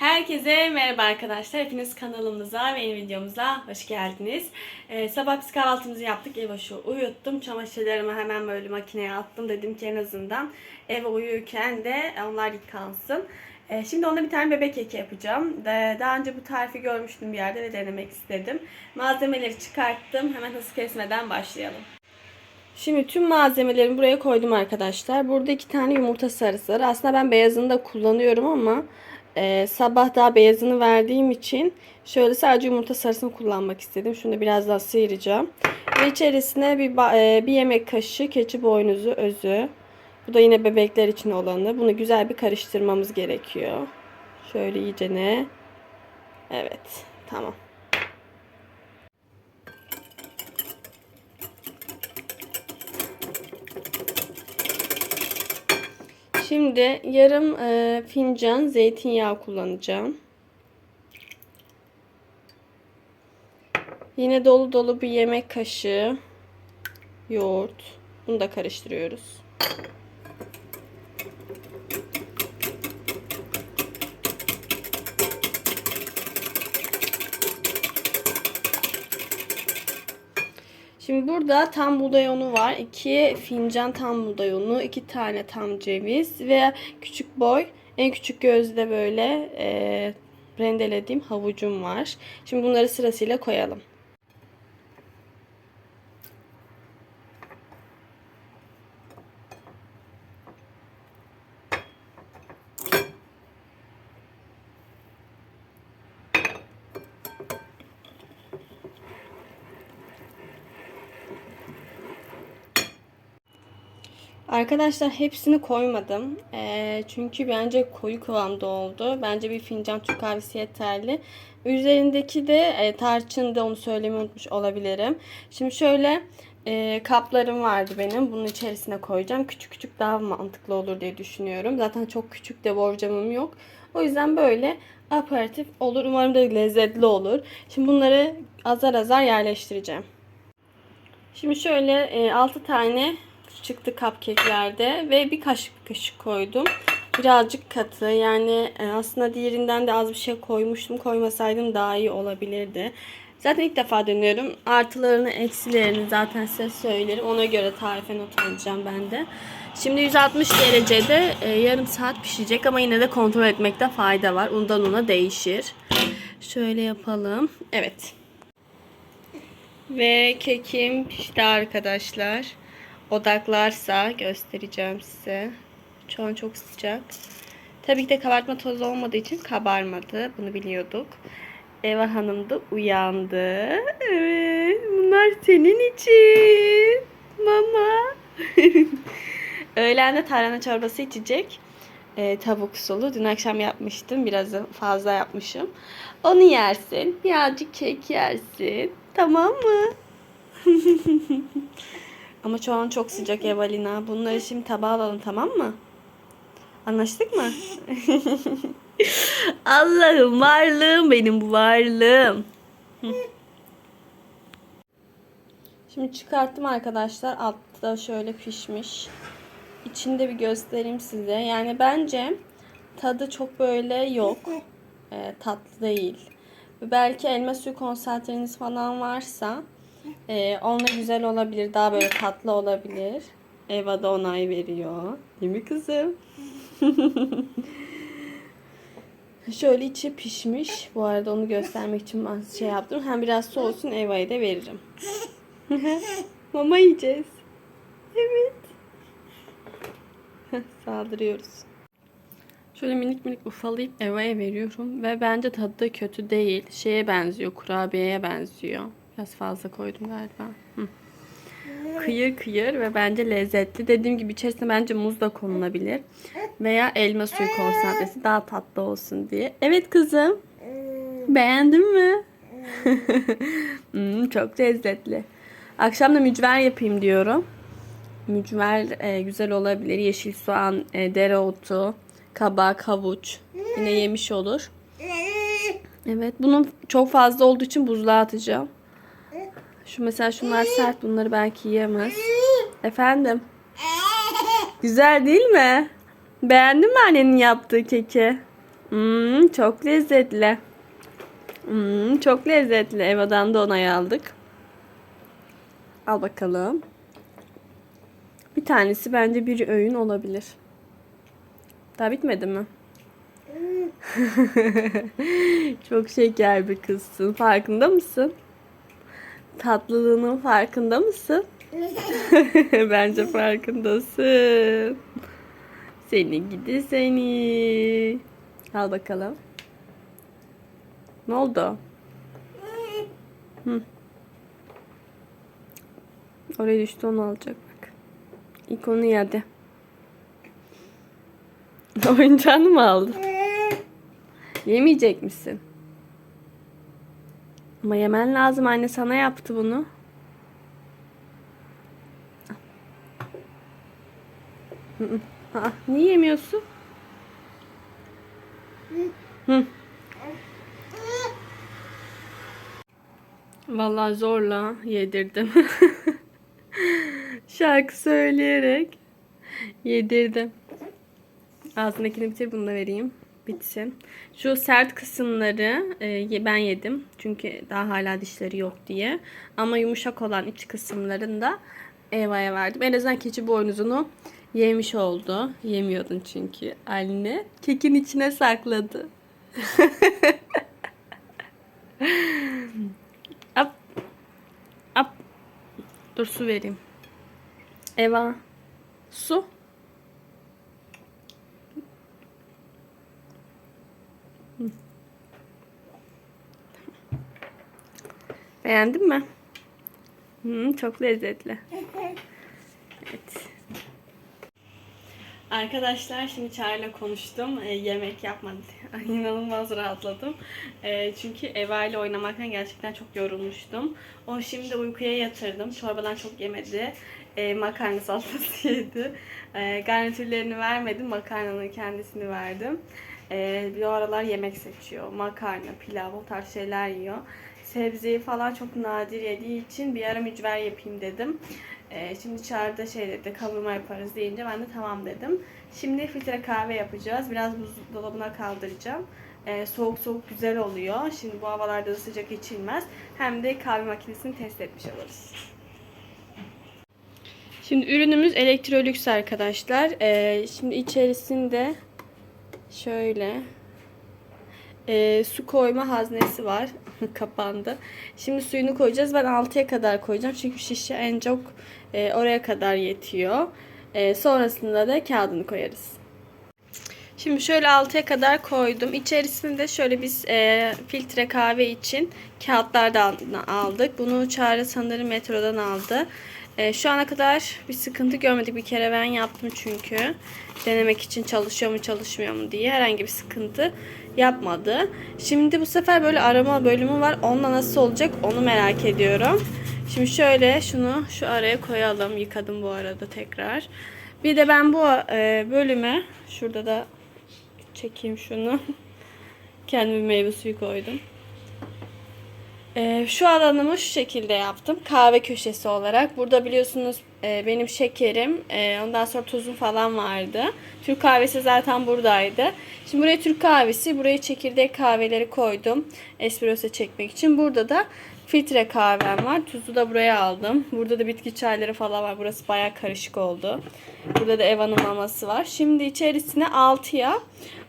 Herkese merhaba arkadaşlar. Hepiniz kanalımıza ve yeni videomuza hoş geldiniz. Ee, sabah biz kahvaltımızı yaptık. Evoş'u uyuttum. Çamaşırlarımı hemen böyle makineye attım. Dedim ki en azından eve uyurken de onlar yıkansın. Ee, şimdi ona bir tane bebek keki yapacağım. De, daha önce bu tarifi görmüştüm bir yerde ve denemek istedim. Malzemeleri çıkarttım. Hemen hız kesmeden başlayalım. Şimdi tüm malzemelerimi buraya koydum arkadaşlar. Burada iki tane yumurta sarısı var. Aslında ben beyazını da kullanıyorum ama e, sabah daha beyazını verdiğim için şöyle sadece yumurta sarısını kullanmak istedim. Şunu biraz daha sıyıracağım. Ve içerisine bir, e, bir yemek kaşığı keçi boynuzu özü. Bu da yine bebekler için olanı. Bunu güzel bir karıştırmamız gerekiyor. Şöyle iyicene. Evet. Tamam. Şimdi yarım e, fincan zeytinyağı kullanacağım. Yine dolu dolu bir yemek kaşığı yoğurt. Bunu da karıştırıyoruz. Şimdi burada tam buğday unu var. 2 fincan tam buğday unu, 2 tane tam ceviz ve küçük boy, en küçük gözde böyle e, rendelediğim havucum var. Şimdi bunları sırasıyla koyalım. Arkadaşlar hepsini koymadım. Ee, çünkü bence koyu kıvamda oldu. Bence bir fincan Türk kahvesi yeterli. Üzerindeki de e, tarçın da onu söylemeyi unutmuş olabilirim. Şimdi şöyle e, kaplarım vardı benim. Bunun içerisine koyacağım. Küçük küçük daha mantıklı olur diye düşünüyorum. Zaten çok küçük de borcamım yok. O yüzden böyle aperatif olur. Umarım da lezzetli olur. Şimdi bunları azar azar yerleştireceğim. Şimdi şöyle 6 tane çıktı cupcake'lerde ve bir kaşık kaşık koydum. Birazcık katı yani e, aslında diğerinden de az bir şey koymuştum. Koymasaydım daha iyi olabilirdi. Zaten ilk defa dönüyorum. Artılarını, eksilerini zaten size söylerim. Ona göre tarife not alacağım ben de. Şimdi 160 derecede e, yarım saat pişecek ama yine de kontrol etmekte fayda var. Undan una değişir. Şöyle yapalım. Evet. Ve kekim pişti arkadaşlar odaklarsa göstereceğim size. Şu an çok sıcak. Tabii ki de kabartma tozu olmadığı için kabarmadı. Bunu biliyorduk. Eva Hanım da uyandı. Evet, bunlar senin için. Mama. Öğlende tarhana çorbası içecek. Ee, tavuk sulu. Dün akşam yapmıştım. Biraz fazla yapmışım. Onu yersin. Birazcık kek yersin. Tamam mı? Ama şu an çok sıcak Evalina. Bunları şimdi tabağa alalım tamam mı? Anlaştık mı? Allah'ım varlığım benim bu varlığım. Şimdi çıkarttım arkadaşlar. Altta şöyle pişmiş. İçinde bir göstereyim size. Yani bence tadı çok böyle yok. Ee, tatlı değil. Belki elma suyu konsantreniz falan varsa ee, onunla güzel olabilir. Daha böyle tatlı olabilir. Eva da onay veriyor. Değil mi kızım? Şöyle içi pişmiş. Bu arada onu göstermek için ben şey yaptım. Hem biraz soğusun Eva'ya da veririm. Mama yiyeceğiz. Evet. Saldırıyoruz. Şöyle minik minik ufalayıp Eva'ya veriyorum. Ve bence tadı da kötü değil. Şeye benziyor. Kurabiyeye benziyor. Biraz fazla koydum galiba. Hı. Kıyır kıyır ve bence lezzetli. Dediğim gibi içerisine bence muz da konulabilir. Veya elma suyu konsantresi daha tatlı olsun diye. Evet kızım. Beğendin mi? hmm, çok lezzetli. Akşam da mücver yapayım diyorum. Mücver e, güzel olabilir. Yeşil soğan, e, dereotu, kabak, havuç. Yine yemiş olur. Evet. Bunun çok fazla olduğu için buzluğa atacağım. Şu mesela şunlar sert. Bunları belki yiyemez. Efendim. Güzel değil mi? Beğendin mi annenin yaptığı keki? Hmm, çok lezzetli. Hmm, çok lezzetli. Eva'dan da onay aldık. Al bakalım. Bir tanesi bence bir öğün olabilir. Daha bitmedi mi? Çok şeker bir kızsın. Farkında mısın? Tatlılığının farkında mısın? Bence farkındasın. Seni gidi seni. Al bakalım. Ne oldu? Hı. Oraya düştü onu alacak bak. İlk onu yedi. Oyuncağını mı aldın? Yemeyecek misin? Ama yemen lazım anne sana yaptı bunu. Aa, niye yemiyorsun? Vallahi zorla yedirdim. Şarkı söyleyerek yedirdim. Ağzındakini bitir bunu da vereyim. Bitsin. Şu sert kısımları e, ben yedim. Çünkü daha hala dişleri yok diye. Ama yumuşak olan iç kısımlarını da Eva'ya verdim. En azından keçi boynuzunu yemiş oldu. Yemiyordun çünkü anne. Kekin içine sakladı. Ap. Ap. Dur su vereyim. Eva. Su. Beğendin mi? Hı, çok lezzetli. Evet. Arkadaşlar şimdi Çağrı'yla konuştum. E, yemek yapmadı. İnanılmaz rahatladım. E, çünkü Eva ile oynamaktan gerçekten çok yorulmuştum. O şimdi uykuya yatırdım. Çorbadan çok yemedi. E, makarna salatası yedi. E, garnitürlerini vermedim. Makarnanın kendisini verdim. E, bir aralar yemek seçiyor. Makarna, pilav o tarz şeyler yiyor. Sebzeyi falan çok nadir yediği için bir ara mücver yapayım dedim. Ee, şimdi çağrıda şey dedi kavurma yaparız deyince ben de tamam dedim. Şimdi filtre kahve yapacağız. Biraz buzdolabına kaldıracağım. Ee, soğuk soğuk güzel oluyor. Şimdi bu havalarda da sıcak içilmez. Hem de kahve makinesini test etmiş oluruz. Şimdi ürünümüz Electrolux arkadaşlar. Ee, şimdi içerisinde şöyle e, su koyma haznesi var. Kapandı. Şimdi suyunu koyacağız. Ben 6'ya kadar koyacağım. Çünkü şişe en çok e, oraya kadar yetiyor. E, sonrasında da kağıdını koyarız. Şimdi şöyle 6'ya kadar koydum. İçerisinde şöyle biz e, filtre kahve için kağıtlardan aldık. Bunu Çağrı sanırım metrodan aldı. E, şu ana kadar bir sıkıntı görmedik. Bir kere ben yaptım çünkü. Denemek için çalışıyor mu çalışmıyor mu diye. Herhangi bir sıkıntı yapmadı. Şimdi bu sefer böyle arama bölümü var. Onunla nasıl olacak onu merak ediyorum. Şimdi şöyle şunu şu araya koyalım. Yıkadım bu arada tekrar. Bir de ben bu e, bölüme şurada da çekeyim şunu. Kendime meyve suyu koydum. Ee, şu alanımı şu şekilde yaptım. Kahve köşesi olarak. Burada biliyorsunuz e, benim şekerim, e, ondan sonra tuzum falan vardı. Türk kahvesi zaten buradaydı. Şimdi buraya Türk kahvesi, buraya çekirdek kahveleri koydum. Espresso çekmek için. Burada da filtre kahvem var. Tuzu da buraya aldım. Burada da bitki çayları falan var. Burası baya karışık oldu. Burada da Eva'nın maması var. Şimdi içerisine 6'ya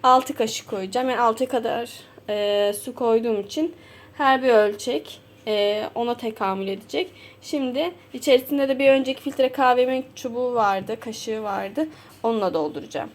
6 kaşık koyacağım. Yani 6'ya kadar e, su koyduğum için her bir ölçek e, ona tekamül edecek. Şimdi içerisinde de bir önceki filtre kahvemin çubuğu vardı, kaşığı vardı. Onunla dolduracağım.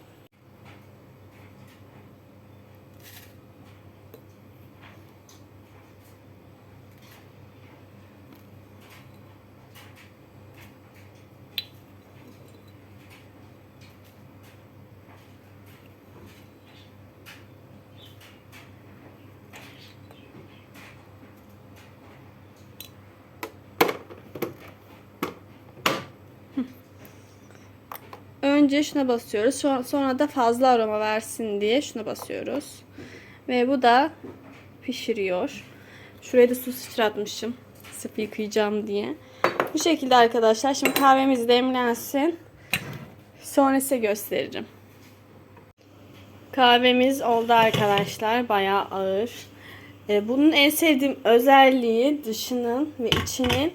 Önce şuna basıyoruz. Sonra- da fazla aroma versin diye şuna basıyoruz. Ve bu da pişiriyor. Şuraya da su sıçratmışım. Sırf yıkayacağım diye. Bu şekilde arkadaşlar. Şimdi kahvemiz demlensin. Sonra size gösteririm. Kahvemiz oldu arkadaşlar. Bayağı ağır. Ee, bunun en sevdiğim özelliği dışının ve içinin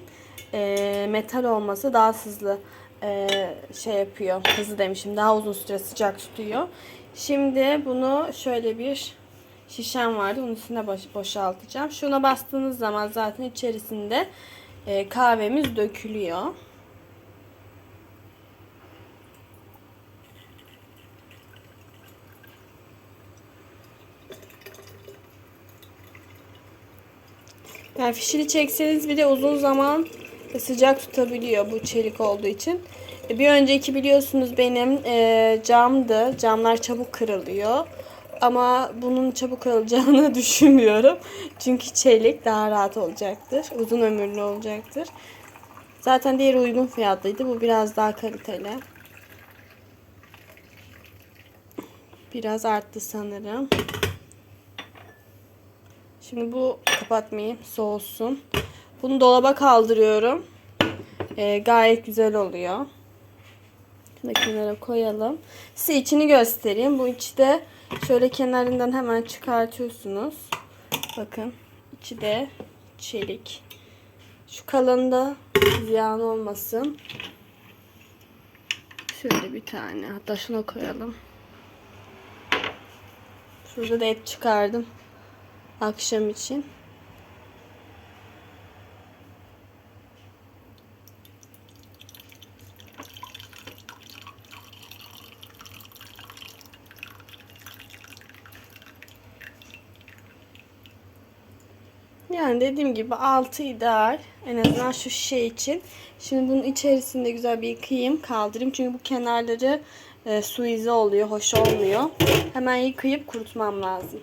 e, metal olması daha hızlı e, şey yapıyor. Hızlı demişim. Daha uzun süre sıcak tutuyor. Şimdi bunu şöyle bir şişem vardı. Onun üstüne boş- boşaltacağım. Şuna bastığınız zaman zaten içerisinde e, kahvemiz dökülüyor. Yani fişini çekseniz bile uzun zaman sıcak tutabiliyor bu çelik olduğu için. E, Bir önceki biliyorsunuz benim e, camdı. Camlar çabuk kırılıyor. Ama bunun çabuk kırılacağını düşünmüyorum. Çünkü çelik daha rahat olacaktır. Uzun ömürlü olacaktır. Zaten diğeri uygun fiyatlıydı. Bu biraz daha kaliteli. Biraz arttı sanırım. Şimdi bu kapatmayayım. Soğusun. Bunu dolaba kaldırıyorum. Ee, gayet güzel oluyor. Şunu kenara koyalım. Size içini göstereyim. Bu içi de şöyle kenarından hemen çıkartıyorsunuz. Bakın. içi de çelik. Şu kalında ziyan olmasın. Şöyle bir tane. Hatta şuna koyalım. Şurada da et çıkardım. Akşam için. Yani dediğim gibi 6 ideal. En azından şu şişe için. Şimdi bunun içerisinde güzel bir yıkayayım, kaldırayım. Çünkü bu kenarları e, su izi oluyor, hoş olmuyor. Hemen yıkayıp kurutmam lazım.